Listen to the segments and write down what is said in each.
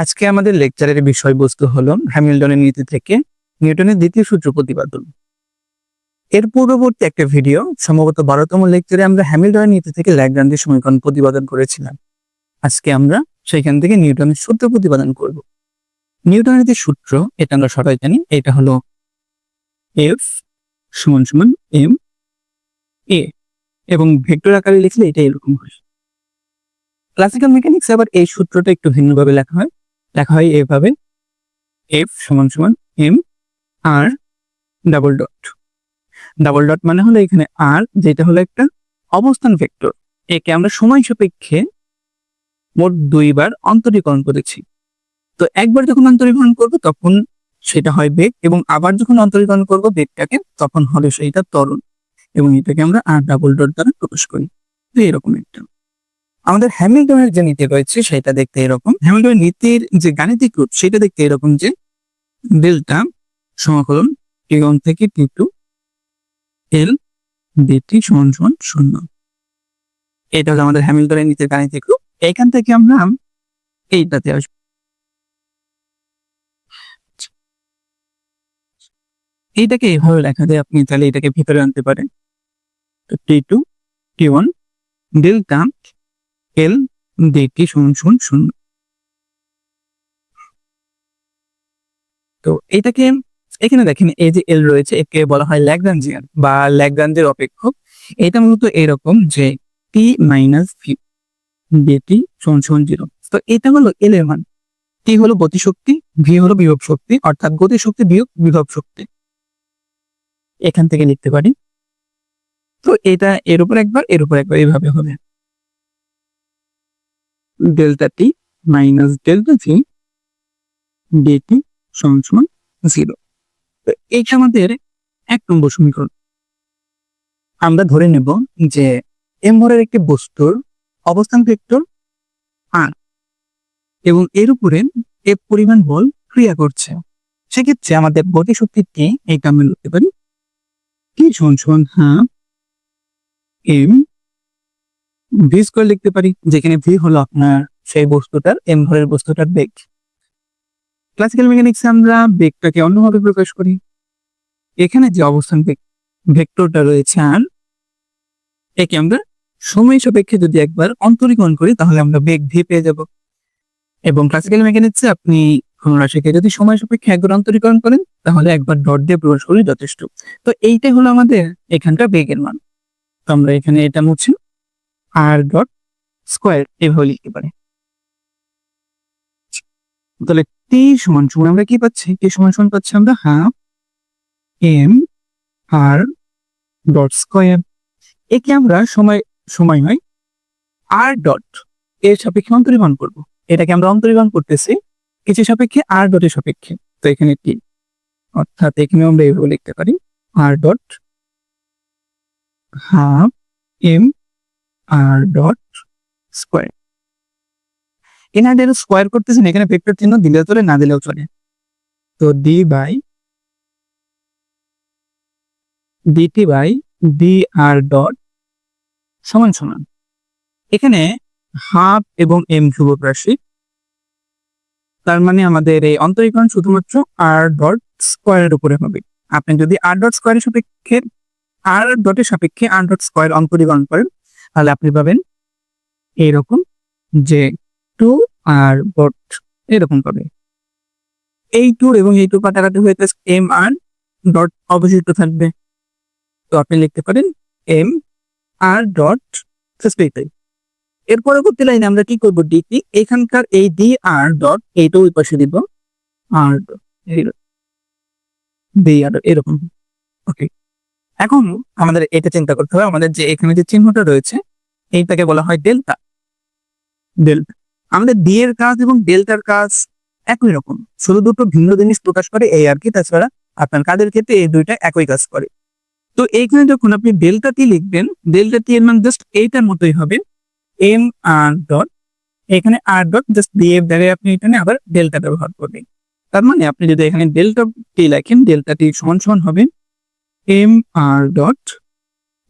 আজকে আমাদের লেকচারের বিষয়বস্তু হলো হ্যামিল্টনের নীতি থেকে নিউটনের দ্বিতীয় সূত্র প্রতিপাদন এর পূর্ববর্তী একটা ভিডিও, সম্ভবত বারোতম লেকচারে আমরা হ্যামিল্টনের নীতি থেকে ল্যাগ্রান্ডের সমীকরণ প্রতিপাদন করেছিলাম। আজকে আমরা সেখান থেকে নিউটনের সূত্র প্রতিপাদন করব। নিউটনের যে সূত্র, এটা আমরা সবাই জানি, এটা হলো এফ সমান সমান এম এ এবং ভেক্টর আকারে লিখলে এটা এরকম হয়। ক্লাসিক্যাল মেকানিক্স আবার এই সূত্রটা একটু ভিন্নভাবে লেখা হয়। লেখা হয় এভাবে এফ সমান সমান M R double dot double dot মানে হলো এখানে আর যেটা হলো একটা অবস্থান ভেক্টর একে আমরা সময় সাপেক্ষে মোট দুইবার অন্তরীকরণ করেছি। তো একবার যখন অন্তরীকরণ করব, তখন সেটা হয় বেগ, এবং আবার যখন অন্তরীকরণ করব, বেগটাকে তখন হবে সেইটা ত্বরণ, এবং এটাকে আমরা আর ডাবল ডট দ্বারা প্রকাশ করি। তো এরকম একটা। আমাদের হ্যামিল্টনের যে নীতি রয়েছে সেটা দেখতে এরকম। হ্যামিল্টনের নীতির যে গাণিতিক রূপ সেটা দেখতে এরকম যে ডেল্টা সমাকলন টি ওয়ান থেকে টি টু এল ডিটি সমান সমান শূন্য। এটা হলো আমাদের হ্যামিল্টনের নীতির গাণিতিক রূপ। এখান থেকে আমরা এইটাতে আসব। এইটাকে এইভাবে লেখা যায়, আপনি তাহলে এটাকে ভিতরে আনতে পারেন। তো T two T one delta L D T সমান সমান শূন্য তো এইটাকে এখানে দেখেন, এই যে এল রয়েছে, একে বলা হয় ল্যাগ্রাঞ্জিয়ান বা ল্যাগ্রাঞ্জের অপেক্ষক এটা মূলত এরকম যে টি মাইনাস ভি ডিটি সমান সমান জিরো। তো এটা হলো এল এর মান। টি হলো গতিশক্তি ভি হলো বিভব শক্তি, অর্থাৎ গতিশক্তি বিয়োগ বিভব শক্তি। এখান থেকে লিখতে পারি। তো এটা এর উপর একবার, এর উপর একবার, এইভাবে হবে। Delta T minus delta G D T সমান সমান জিরো তো এইটা আমাদের এক নম্বর সমীকরণ। আমরা ধরে নেব যে এম ভরের একটি বস্তুর অবস্থান ভেক্টর আর এবং এর উপরে এফ পরিমাণ বল ক্রিয়া করছে। সেক্ষেত্রে আমাদের গতি শক্তিটি এই আমরা লিখতে পারি। কি সমান সমান হাফ এম ভি স্কোয়ার লিখতে পারি, যেখানে ভি হলো আপনার সেই বস্তুটার এম ভরের বস্তুটার বেগ। ক্লাসিক্যাল মেকানিক্সে আমরা বেগটাকে অন্যভাবে প্রকাশ করি। এখানে যে অবস্থান বেগ, ভেক্টরটা রয়েছে আর একে আমরা সময় সাপেক্ষে যদি একবার অন্তরীকরণ করি, তাহলে আমরা বেগ ভি পেয়ে যাব। এবং ক্লাসিক্যাল মেকানিক্সে আপনি কোন রাশিকে যদি সময় সাপেক্ষে একবার অন্তরীকরণ করেন, তাহলে একবার ডট দিয়ে প্রকাশ করি যথেষ্ট। তো এইটাই হলো আমাদের এখানকার বেগের মান। তো আমরা এখানে এটা মুছি। আর ডট স্কোয়ার এভাবে লিখতে পারি। তাহলে টি সমান সমান আমরা কি পাচ্ছি? টি সমান সমান পাচ্ছি আমরা half M R dot square একে আমরা সময় সময় হয় আর ডট এর সাপেক্ষে অন্তরীকরণ করব। এটাকে আমরা অন্তরীকরণ করতেছি, কিছু সাপেক্ষে আর ডটের সাপেক্ষে। তো এখানে টি অর্থাৎ এখানে আমরা এইভাবে লিখতে পারি R dot half M R dot square এটা স্কোয়ার করতেছেন, এখানে ভেক্টর চিহ্ন দিলেও চলে, না দিলেও চলে। তো D by D T by D R dot সমান সমান। এখানে হাফ এবং এম ধ্রুবক রাশি। তার মানে আমাদের এই অন্তরীকরণ শুধুমাত্র আর ডট স্কোয়ারের উপরে হবে। আপনি যদি আর ডট স্কোয়ারের সাপেক্ষে আর ডটের সাপেক্ষে আর ডট স্কোয়ার অন্তরীকরণ করেন তাহলে আপনি পাবেন এইরকম যে টু আর ডট এরকম পাবে। এই টুর এবং এই টু কাটাকাটি হয়ে এম আর ডট অবশিষ্ট থাকবে। তো আপনি লিখতে পারেন এম আর ডট এর পরবর্তী লাইনে আমরা কি করব? ডি ডিটি এখানকার এই ডি আর ডট এইটা ওই পাশে দিব। আর ডি আর এরকম। ওকে। এখন আমাদের এটা চিন্তা করতে হবে। আমাদের যে এখানে যে চিহ্নটা রয়েছে এইটাকে বলা হয় ডেল্টা। ডেল্টা। আমাদের ডি এর কাজ এবং ডেল্টার কাজ একই রকম। শুধু দুটো ভিন্ন জিনিস প্রকাশ করে এই আর কি তাছাড়া আপনার কাজের ক্ষেত্রে এই দুইটা একই কাজ করে। তো এইখানে যখন আপনি ডেল্টা টি লিখবেন, ডেল্টা টি এর মান জাস্ট এইটার মতোই হবে। এম আর ডট এখানে আর ডট জাস্ট এফ দ্বারা আপনি এখানে আবার ডেল্টা ব্যবহার করবেন। তার মানে আপনি যদি এখানে ডেল্টা টি লেখেন, ডেল্টা টি সমান সমান হবে M R dot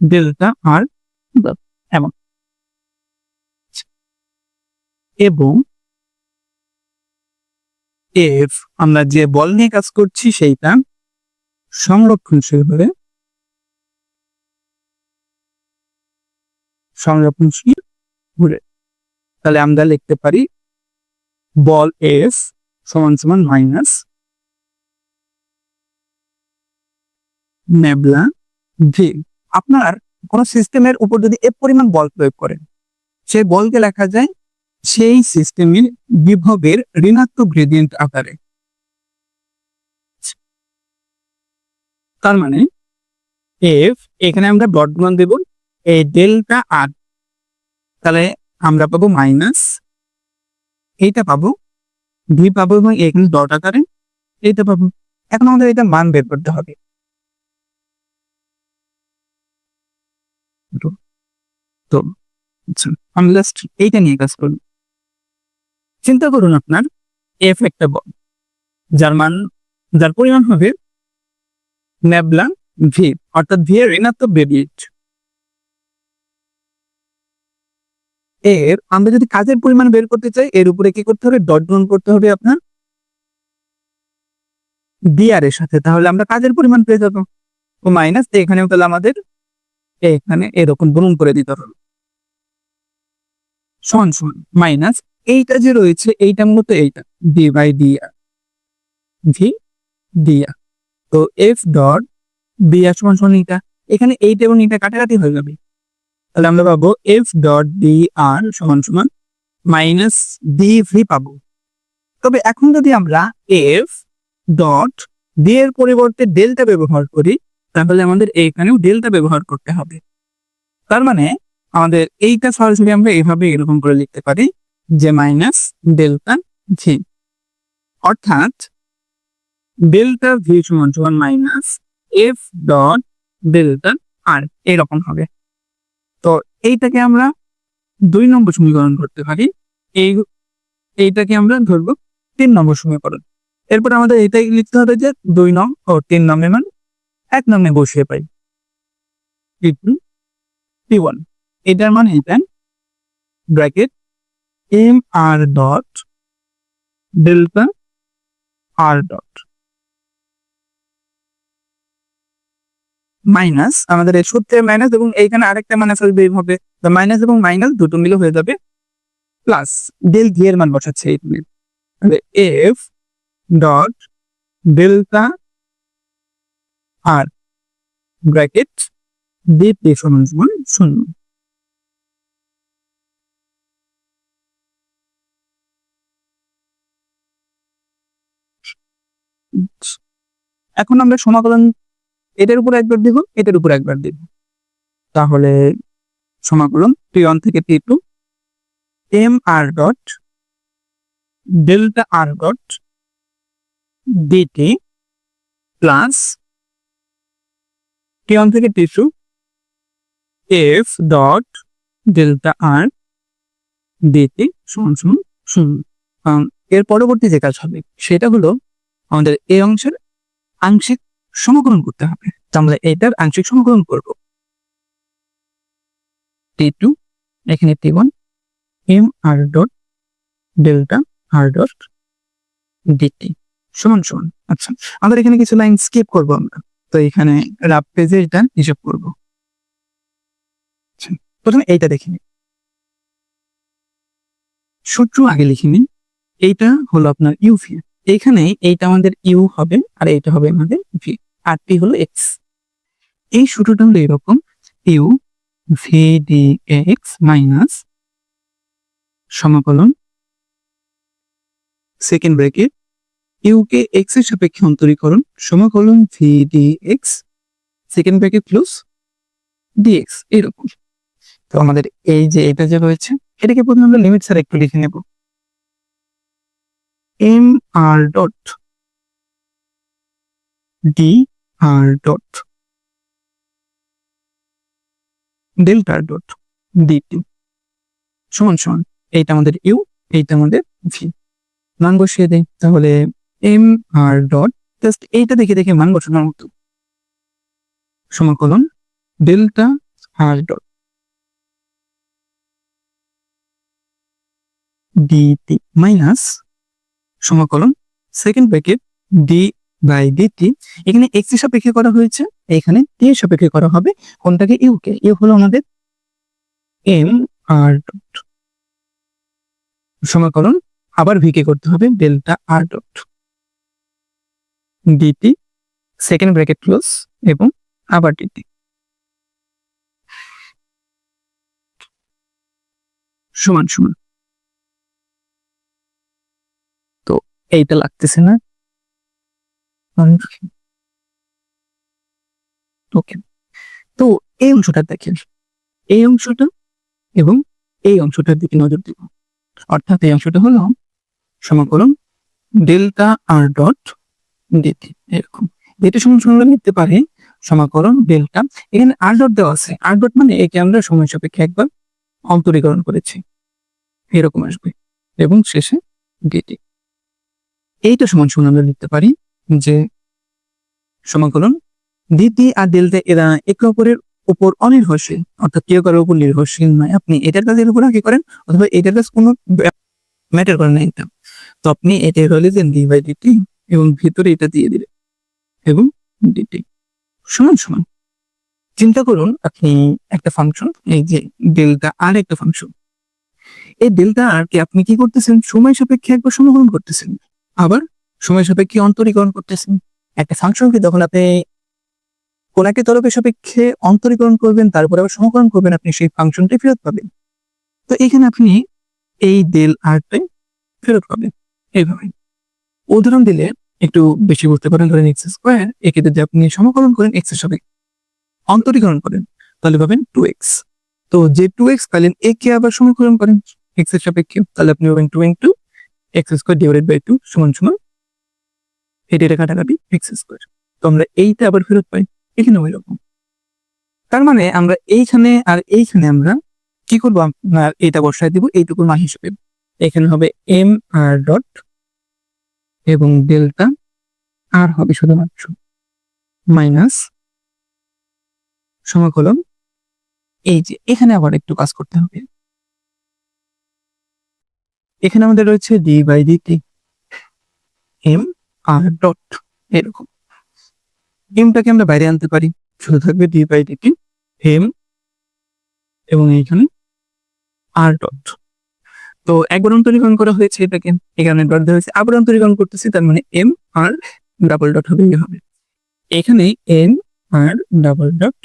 delta R dot এমন। এবং এফ, আমরা যে বল নিয়ে কাজ করছি সেইটা সংরক্ষণশীল হবে সংরক্ষণশীল ঘুরে তাহলে আমরা লিখতে পারি বল এফ সমান সমান মাইনাস নেবলা ভি আপনার কোন সিস্টেমের উপর যদি এ পরিমাণ বল প্রয়োগ করেন, সেই বলকে লেখা যায় সেই সিস্টেমের বিভবের ঋণাত্মক গ্রেডিয়েন্ট আকারে। তার মানে এফ এখানে আমরা ডট গুণন দেব এই ডেল্টা আর তাহলে আমরা পাবো মাইনাস এইটা পাবো ভি পাবো এবং এখানে ডট আকারে এইটা পাবো। এখন আমাদের এটা মান বের করতে হবে। তো আচ্ছা, আমি জাস্ট এইটা নিয়ে কাজ করব। চিন্তা করুন আপনার এফ একটা বল, যার মান, যার পরিমাণ হবে ন্যাবলা ভি অর্থাৎ ভি এর ঋণাত্মক গ্রেডিয়েন্ট এর, আমরা যদি কাজের পরিমাণ বের করতে চাই, এর উপরে কি করতে হবে? ডট গুণ করতে হবে আপনার ডিআর এর সাথে। তাহলে আমরা কাজের পরিমাণ পেয়ে যাব। ও মাইনাস এখানেও তাহলে আমাদের এখানে এরকম গুণন করে দিতে হবে। সমান সমান মাইনাস এইটা যে রয়েছে, এইটা মূলত এইটা D by D R V D R তো এফ ডট ডি আর সমান সমান এইটা, এখানে এইটা এবং এইটা কাটাকাটি হয়ে যাবে। তাহলে আমরা পাবো এফ ডট ডি আর সমান সমান মাইনাস ডি ভি পাবো। তবে এখন যদি আমরা এফ ডট ডি এর পরিবর্তে ডেল্টা ব্যবহার করি, তাহলে আমাদের এইখানেও ডেল্টা ব্যবহার করতে হবে। তার মানে আমাদের এইটা সরাসরি আমরা এভাবে এরকম করে লিখতে পারি। যে মাইনাস ডেল্টা ভি অর্থাৎ ডেল্টা ভি সমান সমান minus F dot delta R এরকম হবে। তো এইটাকে আমরা দুই নম্বর সমীকরণ করতে পারি। এই, এইটাকে আমরা ধরবো তিন নম্বর সমীকরণ। এরপর আমাদের এটাই লিখতে হবে যে দুই নং ও তিন নম্বর মান এক নামে বসিয়ে পাই। টি টু টি ওয়ান এটার মান এটা bracket M R dot delta R dot minus আমাদের এই সূত্রে মাইনাস এবং এইখানে আরেকটা মাইনাস আসবে এইভাবে। মাইনাস এবং মাইনাস দুটো মিলে হয়ে যাবে প্লাস ডেল ভি এর মান বসাচ্ছে এইখানে। F dot delta R bracket D P সমান সমান শূন্য। এখন আমরা সমাকলন এটার উপর একবার দিব এটার উপর একবার দিব তাহলে সমাকলন টি ওয়ান থেকে T two M R dot delta R dot D T plus T one থেকে T two F dot delta R D T সমান সমান শূন্য। কারণ এর পরবর্তী যে কাজ হবে, সেটা হলো আমাদের এই অংশের আংশিক সমকরণ করতে হবে। তো আমরা এটার আংশিক সমকরণ করব। টি টু এখানে T one M R dot delta R dot D T সমান সমান। আচ্ছা আমাদের এখানে কিছু লাইন স্কিপ করব আমরা। তো এখানে রাব পেজে এটা হিসাব করব। আচ্ছা, প্রথমে এইটা দেখে সূত্র আগে লিখে নিই। এইটা হলো আপনার ইউভি এখানে এইটা আমাদের ইউ হবে আর এইটা হবে আমাদের ভি আর পি হলো এক্স এই সূত্রটা হলো এরকম U V D X minus সমাকলন সেকেন্ড ব্রেকেট ইউকে এক্সের সাপেক্ষে অন্তরীকরণ, সমাকলন V D X second bracket close D X এরকম। তো আমাদের এই যে এটা যে রয়েছে, এটাকে প্রথমে আমরা লিমিট স্যার একটু লিখে নেব। M R dot D R dot delta dot D T সমান সমান, এইটা আমাদের ইউ এইটা আমাদের ভি মান বসিয়ে দেয় তাহলে এম আর ডট জাস্ট এইটা দেখে দেখে মান বসানোর মতো। সমাকলন delta R dot D T minus সমাকলন second bracket D by D T এখানে এক্সের সাপেক্ষে করা হয়েছে, এখানে টি এর সাপেক্ষে করা হবে, কোনটাকে ইউ কে? ইউ হলো আমাদের এম আর ডট সমাকলন আবার ভি কে করতে হবে delta R dot D T second bracket close এবং আবার ডিটি সমান সমান তো এইটা লাগতেছে না। ওকে তো এই অংশটা দেখেন। এই অংশটা এবং এই অংশটার দিকে নজর দিব অর্থাৎ এই অংশটা হলো সমাকলন ডেল্টা আর ডট ডিটি এরকম। যেটা সমান সমান লিখতে পারে সমাকলন ডেল্টা। এখানে আর ডট দেওয়া আছে। আর ডট মানে একে আমরা সময় সাপেক্ষে একবার অন্তরীকরণ করেছি। এরকম আসবে। এবং শেষে ডিটি এইটা সমান সমান আমরা লিখতে পারি যে সমাকলন ডিটি আর ডেল্টা এরা একে অপরের উপর অনির্ভরশীল, অর্থাৎ কেউ কারোর উপর নির্ভরশীল নয়। আপনি এটার কাজের উপর কি করেন অথবা এটার কাজ কোনো ম্যাটার করে না এটা। তো আপনি এটা হলে যে ডি বাই ডিটি এবং ভিতরে এটা দিয়ে দিলেন এবং ডিটি সমান সমান। চিন্তা করুন আপনি একটা ফাংশন এই যে ডেল্টা আর একটা ফাংশন এই ডেল্টা আর কে আপনি কি করতেছেন? সময় সাপেক্ষে একবার সমাকলন করতেছেন। আবার সময় সাপেক্ষে অন্তরীকরণ করতেছেন। একটা ফাংশনকে যখন আপনি কোনাকে তরফের সাপেক্ষে অন্তরীকরণ করবেন, তারপরে আবার সমকরণ করবেন, আপনি সেই ফাংশনটাই ফেরত পাবেন। তো এখানে আপনি এই ডেল আরটাই ফেরত পাবেন। এইভাবে। উদাহরণ দিলে একটু বেশি বুঝতে পারেন ধরেন এক্স স্কোয়ার একে যদি আপনি সমকরণ করেন এক্সের সাপেক্ষে অন্তরীকরণ করেন, তাহলে পাবেন টু এক্স তো যে টু এক্স পাইলেন, একে আবার সমাকলন করেন এক্সের সাপেক্ষে, তাহলে আপনি পাবেন two into X square divided by two সমান সমান এটা কাটাকাটি এক্স স্কোয়ার তো আমরা এইটা আবার ফেরত পাই এখানে ওই রকম তার মানে আমরা এইখানে আর এইখানে আমরা কি করব? আপনার এইটা বসায় দিব, এইটুকুর মান হিসেবে। এখানে হবে এম আর ডট এবং ডেল্টা আর হবে শুধুমাত্র। মাইনাস সমাকলন, এই যে এখানে আবার একটু কাজ করতে হবে। এখানে আমাদের রয়েছে D by D T M R dot এরকম। এমটাকে আমরা বাইরে আনতে পারি। শুধু থাকবে ডি বাই ডিটি এম এবং এইখানে আর ডট তো একবার অন্তরীকরণ করা হয়েছে এটাকে। এখানে ডট দেওয়া হয়েছে। আবার অন্তরীকরণ করতেছি, তার মানে এম আর ডাবল ডট হবে হবে। এখানে এম আর ডাবল ডট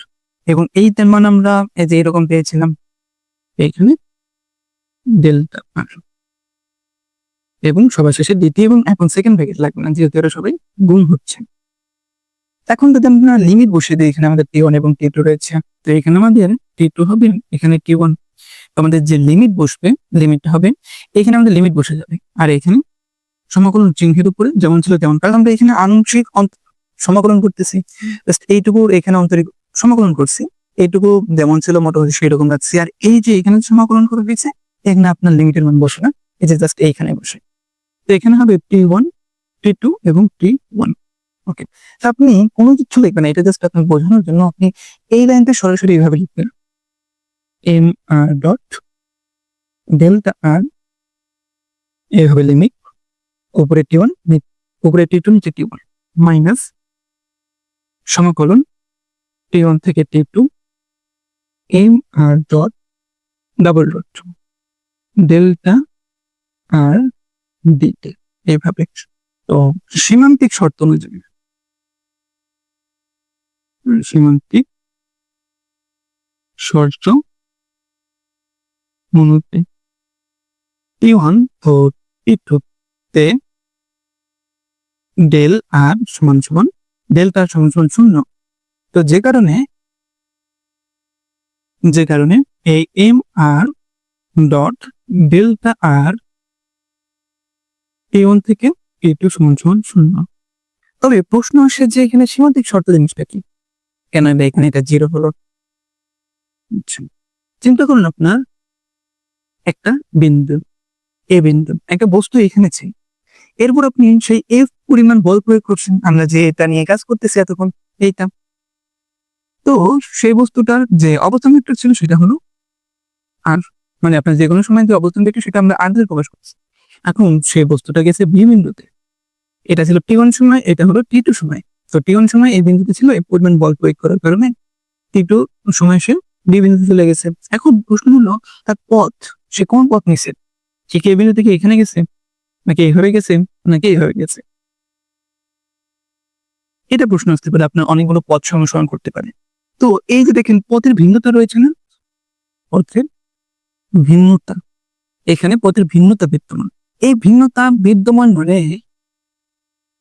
এবং এই তার মান আমরা যে এরকম পেয়েছিলাম এখানে ডেল্টা আর এবং সবার শেষে দ্বিতীয় এবং এখন সেকেন্ড ব্র্যাকেট লাগবে না, যেহেতু এরা সবাই গুণ হচ্ছে। এখন যদি আমরা লিমিট বসিয়ে দিই, এখানে আমাদের টি ওয়ান এবং টি টু রয়েছে, তো এখানে আমাদের টি টু হবে, এখানে টি ওয়ান আমাদের যে লিমিট বসবে লিমিটটা হবে, এখানে আমাদের লিমিট বসে যাবে। আর এখানে সমাকলন চিহ্নের উপরে যেমন ছিল তেমন, কারণ আমরা এখানে আংশিক সমাকলন করতেছি। জাস্ট এইটুকু এখানে অন্তরিক সমাকলন করছি। এইটুকু যেমন ছিল, মোটামুটি সেই রকম রাখছি। আর এই যে এখানে সমাকলন করে দিয়েছে, এখানে আপনার লিমিটের মান বসে না। এই যে জাস্ট এইখানে বসে। এখানে হবে টি ওয়ান টি টু এবং টি ওয়ান ওকে আপনি কোনো কিছু লিখবেন এটা জাস্ট আপনার বোঝানোর জন্য আপনি এই লাইনটা সরাসরি এইভাবে লিখবেন। M R dot delta R এইভাবে লিমিট উপরে টি ওয়ান উপরে টি টু নিচে টি ওয়ান মাইনাস সমাকলন টি ওয়ান থেকে T two M R dot double dot delta R ডিতে এইভাবে। তো সীমান্তিক শর্ত অনুযায়ী। সীমান্তিক শর্ত অনুযায়ী। ওয়ান ও টি টু তে ডেল আর সমান সমান, ডেল্টা সমান সমান শূন্য। তো যে কারণে যে কারণে এই M R dot delta R A one থেকে এ টু সমান সমান শূন্য। তবে প্রশ্ন আসে যে এখানে সীমান্তিক শর্ত জিনিসটা কি? কেন এখানে এটা জিরো হলো? আচ্ছা, চিন্তা করুন আপনার। একটা বিন্দু এ বিন্দু একটা বস্তু এখানে আছে। এরপর আপনি সেই এফ পরিমাণ বল প্রয়োগ করছেন। আমরা যে এটা নিয়ে কাজ করতেছি এতক্ষণ এইটা। তো সেই বস্তুটার যে অবস্থান ভেক্টর ছিল সেটা হলো আর মানে আপনার যে কোনো সময় যে অবস্থান ভেক্টর সেটা আমরা আর প্রকাশ করছি। এখন সেই বস্তুটা গেছে বি বিন্দুতে। এটা ছিল টি ওয়ান সময়, এটা হলো টি টু সময়। তো টি ওয়ান সময় এই বিন্দুতে ছিল, এই পরিমাণ বল প্রয়োগ করার কারণে টি টু সময় সে ডি বিন্দুতে চলে গেছে। এখন প্রশ্ন হলো, তার পথ, সে কোন পথ নিছে? সে কি বিন্দু থেকে এখানে গেছে? নাকি এইভাবে গেছে? নাকি এইভাবে গেছে? এটা প্রশ্ন আসতে পারে, আপনার অনেকগুলো পথ অনুসরণ করতে পারে। তো এই যে দেখেন, পথের ভিন্নতা রয়েছে না? পথের ভিন্নতা। এখানে পথের ভিন্নতা বিদ্যমান। এই ভিন্নতা বিদ্যমান মানে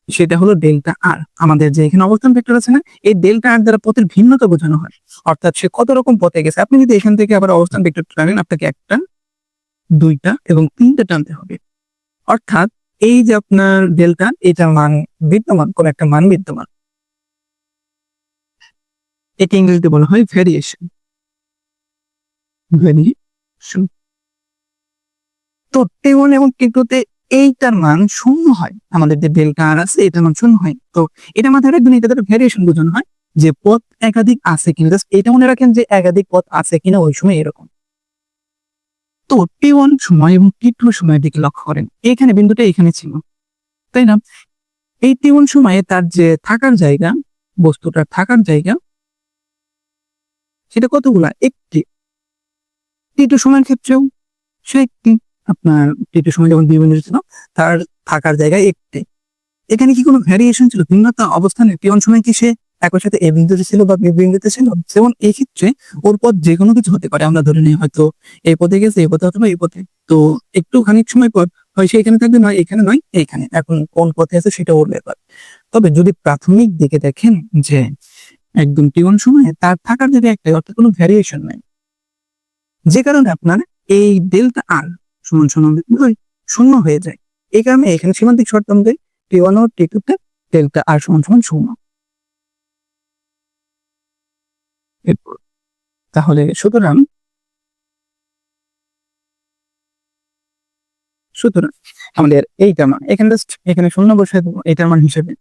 সেটা হলো ডেল্টা আর। আমাদের যে এখানে অবস্থান ভেক্টর আছে না, এই ডেল্টা আর দ্বারা পথের ভিন্নতা বোঝানো হয়। অর্থাৎ সে কত রকম পথে গেছে। আপনি যদি এখান থেকে আবার অবস্থান ভেক্টর টানেন, আপনাকে একটা, দুইটা এবং তিনটা টানতে হবে। অর্থাৎ এই যে আপনার ডেল্টা, এটার মান বিদ্যমান, কোন একটা মান বিদ্যমান। এটি ইংরেজিতে বলা হয় ভ্যারিয়েশন ভ্যারিয়েশন তো এবং টেটোতে এইটার মান শূন্য হয়। আমাদের যে ডেল্টা আর আছে, এটার মান শূন্য হয়। তো এটা মাথায় রাখবেন, এটা দ্বারা ভ্যারিয়েশন বোঝানো হয় যে পথ একাধিক আছে কিনা। এটা মনে রাখেন যে একাধিক পথ আছে কিনা, ওই সময় এরকম। তো টি ওয়ান সময় এবং টি টু সময়ের দিকে লক্ষ্য করেন। এখানে বিন্দুটা এখানে ছিল। তাই না? এই টি ওয়ান সময়ে তার যে থাকার জায়গা বস্তুটার থাকার জায়গা, সেটা কতগুলা? একটি। টি টু সময়ের ক্ষেত্রেও সে একটি। আপনার টু সময় যখন বিভিন্ন ছিল তার থাকার জায়গায় একটি। এখানে কি কোনো ভ্যারিয়েশন ছিল? ভিন্নতা, অবস্থানে টি ওয়ান সময় কি সে একই সাথে এ বিন্দুতে ছিল বা বি বিন্দুতে ছিল? যেমন এই ক্ষেত্রে ওর পথ যে কোনো কিছু হতে পারে। আমরা ধরে নিই হয়তো এই পথে গেছে এই পথে অথবা এই পথে। তো একটু খানিক সময় পর হয় সে এখানে থাকবে, নয় এখানে, নয় এইখানে এখন কোন পথে আছে সেটা ওর ব্যাপার। তবে যদি প্রাথমিক দিকে দেখেন যে একদম টিউন সময়ে তার থাকার যদি একটাই, অর্থাৎ কোনো ভ্যারিয়েশন নাই। যে কারণে আপনার এই ডেল্টা আর সমান সমান শূন্য হয়ে যায়। এই কারণে এখানে সীমান্তিক শর্ত অনুযায়ী টি ওয়ান ও টি টুতে ডেল্টা আর সমান সমান শূন্য। এরপর, তাহলে সুতরাং সুতরাং আমাদের এইটা মান এখানে জাস্ট এখানে শূন্য বসে দেবো এইটার মান হিসেবে।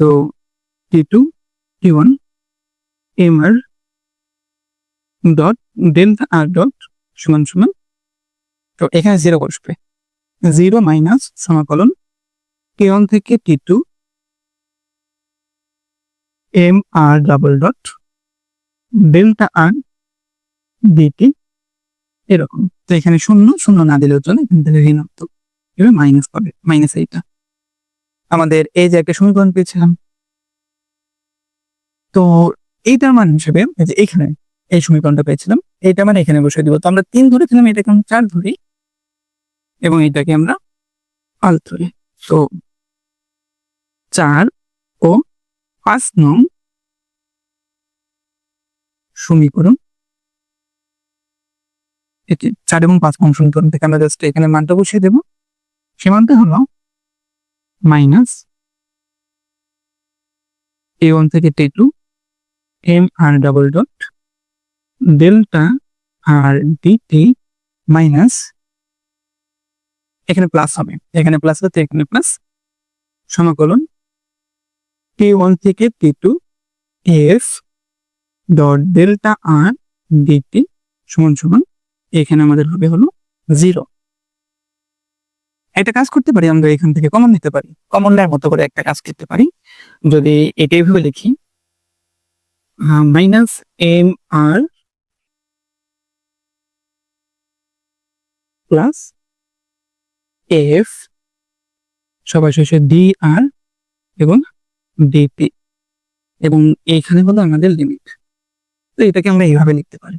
তো T two T one M R dot delta R dot সমান সমান তো এখানে জিরো বসবে জিরো মাইনাস সমাকলন টি ওয়ান থেকে T two M R double dot delta R D T এরকম। তো এখানে শূন্য শূন্য না দিলেও চলে, এখান থেকে ঋণাত্মক। এবার মাইনাস পাবে মাইনাস এইটা। আমাদের এই যে একটা সমীকরণ পেয়েছিলাম। তো এইটার মান হিসেবে এখানে এই সমীকরণটা পেয়েছিলাম, এইটা মানে এখানে বসে দিব। তো আমরা তিন ধরেছিলাম, এটাকে আমরা চার ধরি। এবং এটাকে আমরা পাঁচ ধরি তো চার ও পাঁচ নং সমীকরণ। এটি চার এবং পাঁচ নং সমীকরণ থেকে আমরা জাস্ট এখানে মানটা বসিয়ে দেব। সে মানটা হলো মাইনাস এ ওয়ান থেকে T two M R double dot delta R D T minus এখানে প্লাস হবে। এখানে প্লাস হচ্ছে এখানে প্লাস সমাকলন টি ওয়ান থেকে T two F dot delta R D T সমান সমান এখানে আমাদের হবে হলো জিরো একটা কাজ করতে পারি, আমরা এখান থেকে কমন নিতে পারি। কমন নেওয়ার মতো করে একটা কাজ করতে পারি। যদি এটাই ভাবে লিখি minus M R plus F সবার শেষে ডি আর এবং ডিপি এবং এইখানে হলো আমাদের লিমিট তো এটাকে আমরা এইভাবে লিখতে পারি।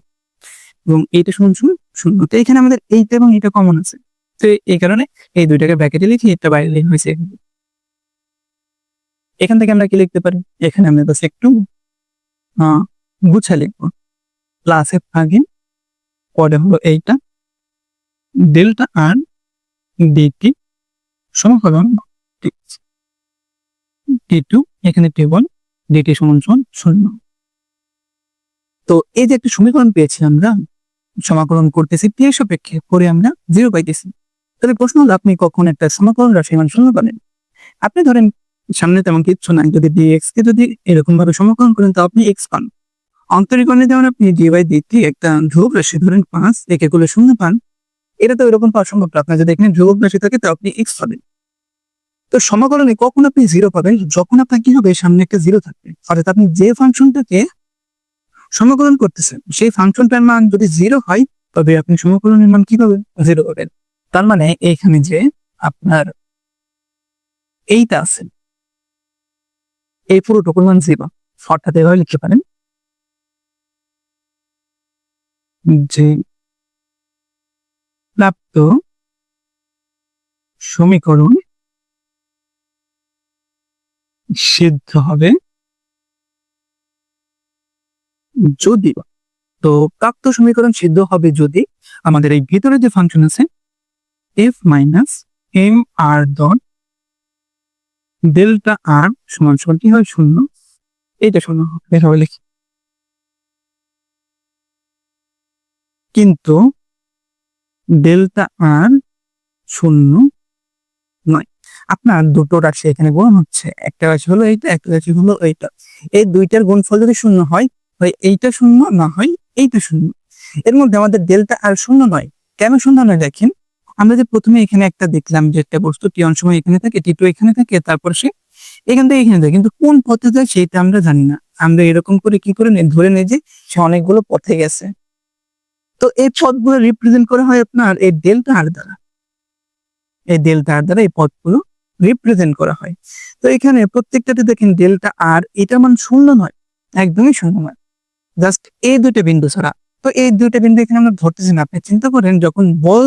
এবং এইটা শুনুন শুনুন শূন্য। তো এখানে আমাদের এইটা এবং এটা কমন আছে। তো এই কারণে এই দুইটাকে ব্যাকেটে লিখি এটা বাইরে লিখা হয়েছে। এখানে। থেকে আমরা কি লিখতে পারি? এখানে আমরা বাস একটু গুছা লিখব। প্লাসের আগে পরে হলো এইটা ডেল্টা আর ডিটি সমকলন টি টু এখানে টেবল ডিটি সমান সমান শূন্য। তো এই যে একটা সমীকরণ পেয়েছি আমরা, সমাকলন করতেছি টি এর সাপেক্ষে, করে আমরা জিরো পাইতেছি। তাহলে প্রশ্ন হলো, আপনি কখন একটা সমাকলন রাশি মান শূন্য পাবেন? আপনি ধরেন, সামনে তেমন কিচ্ছু নাই, যদি ডিএক্স কে যদি এরকম ভাবে সমাকলন করেন, তো আপনি এক্স পান। অন্তরীকরণে যেমন আপনি ডি বাই ডিটি একটা ধ্রুব রাশি, ধরেন পাঁচ, একে করলে শূন্য পান এটা তো এরকম পাওয়া সম্ভব না। আপনার যদি এখানে ধ্রুবক রাশি থাকে, তো আপনি এক্স পাবেন। তো সমাকলনে কখন আপনি জিরো পাবেন? যখন আপনার কি হবে? সামনে একটা জিরো থাকবে। অর্থাৎ আপনি যে ফাংশনটাকে সমাকলন করতেছেন, সেই ফাংশনটার মান যদি জিরো হয়, তবে আপনি সমাকলনের মান কি পাবেন? জিরো পাবেন। তার মানে এইখানে যে আপনার এইটা আছে, এই পুরো টুকুর মান জিরো অর্থাৎ এভাবে লিখতে পারেন যে প্রাপ্ত সমীকরণ সিদ্ধ হবে। যদি তো প্রাপ্ত সমীকরণ সিদ্ধ হবে যদি আমাদের এই ভিতরে যে ফাংশন আছে F minus M R dot delta R সমান সমান কি হয়? শূন্য। এটা শূন্য বের হবে লিখি কিন্তু ডেল্টা আর শূন্য নয়। আপনার দুটো রাশি এখানে গুণ হচ্ছে। একটা রাশি হলো এইটা, একটা রাশি হলো এইটা। এই দুইটার গুণফল যদি শূন্য হয় হয় এইটা শূন্য, না হয় এইটা শূন্য। এর মধ্যে আমাদের ডেল্টা আর শূন্য নয়। কেন শূন্য নয় দেখেন? আমরা যে প্রথমে এখানে একটা দেখলাম যে একটা বস্তু টি অন সময় এখানে থাকে টি টু এখানে থাকে, তারপর সে এখান থেকে এখানে যায়। কিন্তু কোন পথে যায় সেটা আমরা জানি না। আমরা এরকম করে কি করে ধরে নেই যে সে অনেকগুলো পথে গেছে। তো এই পথগুলো রিপ্রেজেন্ট করা হয় আপনার এই ডেল্টা আর দ্বারা। এই ডেল্টা আর দ্বারা এই পথগুলো রিপ্রেজেন্ট করা হয়। তো এখানে প্রত্যেকটাতে দেখেন ডেল্টা আর এটা মান শূন্য নয়, একদমই শূন্য নয়। জাস্ট এই দুটো বিন্দু ছাড়া। তো এই দুটো বিন্দু এখানে আমরা ধরতেছি না। আপনি চিন্তা করেন, যখন বল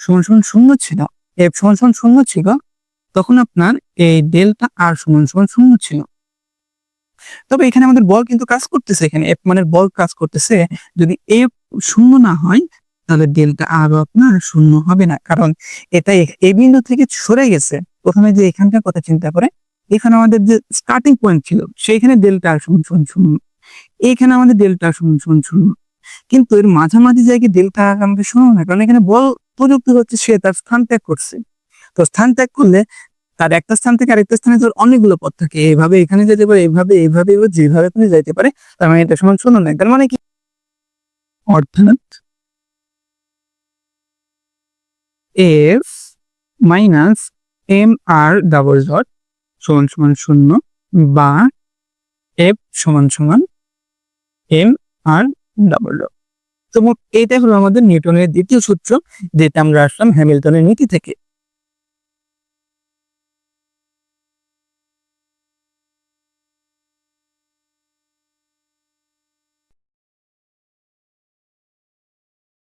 সমান সমান শূন্য ছিল এফ সমান সমান শূন্য ছিল, তখন আপনার এই ডেল্টা আর সমান সমান শূন্য ছিল। তবে এখানে আমাদের বল কিন্তু কাজ করতেছে এখানে। এফ মানের বল কাজ করতেছে। যদি এফ শূন্য না হয়, তাহলে ডেল্টা আর আপনার শূন্য হবে না। কারণ এটা এ- বিন্দু থেকে সরে গেছে। প্রথমে যে এখানকার কথা চিন্তা করে, এখানে আমাদের যে স্টার্টিং পয়েন্ট ছিল, সেইখানে ডেল্টা আর সমান সমান শূন্য। এইখানে আমাদের ডেল্টা আর সমান সমান শূন্য। কিন্তু এর মাঝামাঝি জায়গায় ডেল্টা আমাদের শূন্য না, কারণ এখানে বল প্রযুক্ত হচ্ছে সে তার স্থান ত্যাগ করছে। তো স্থান ত্যাগ করলে তার একটা স্থান থেকে আরেকটা স্থানে তোর অনেকগুলো পথ থাকে। এইভাবে এখানে যেতে পারে এইভাবে এভাবে যেভাবে তুমি যাইতে পারে, তার মানে এটা সমান শূন্য নয়। তার মানে কি? অর্থাৎ F minus M R double dot সমান সমান শূন্য বা এফ সমান সমান এম আর ডাবল ডট। তো এইটা হলো আমাদের নিউটনের দ্বিতীয় সূত্র, যেটা আমরা আসলাম হ্যামিল্টনের নীতি থেকে।